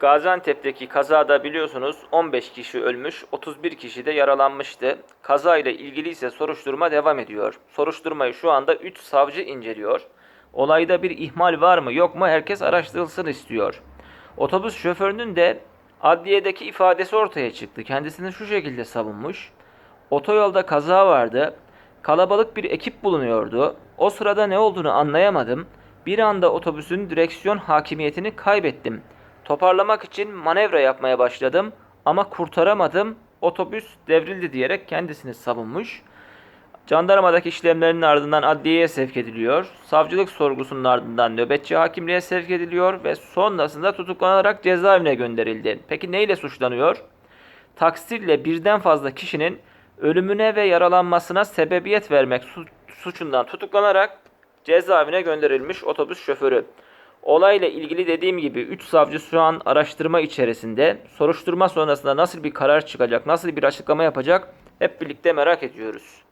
Gaziantep'teki kazada biliyorsunuz 15 kişi ölmüş, 31 kişi de yaralanmıştı. Kaza ile ilgili ise soruşturma devam ediyor. Soruşturmayı şu anda 3 savcı inceliyor. Olayda bir ihmal var mı yok mu herkes araştırılsın istiyor. Otobüs şoförünün de adliyedeki ifadesi ortaya çıktı. Kendisini şu şekilde savunmuş. Otoyolda kaza vardı. Kalabalık bir ekip bulunuyordu. O sırada ne olduğunu anlayamadım. Bir anda otobüsün direksiyon hakimiyetini kaybettim. Toparlamak için manevra yapmaya başladım ama kurtaramadım. Otobüs devrildi diyerek kendisini savunmuş. Jandarmadaki işlemlerinin ardından adliyeye sevk ediliyor. Savcılık sorgusunun ardından nöbetçi hakimliğe sevk ediliyor ve sonrasında tutuklanarak cezaevine gönderildi. Peki neyle suçlanıyor? Taksirle birden fazla kişinin ölümüne ve yaralanmasına sebebiyet vermek su- suçundan tutuklanarak cezaevine gönderilmiş otobüs şoförü. Olayla ilgili dediğim gibi 3 savcı şu an araştırma içerisinde. Soruşturma sonrasında nasıl bir karar çıkacak, nasıl bir açıklama yapacak hep birlikte merak ediyoruz.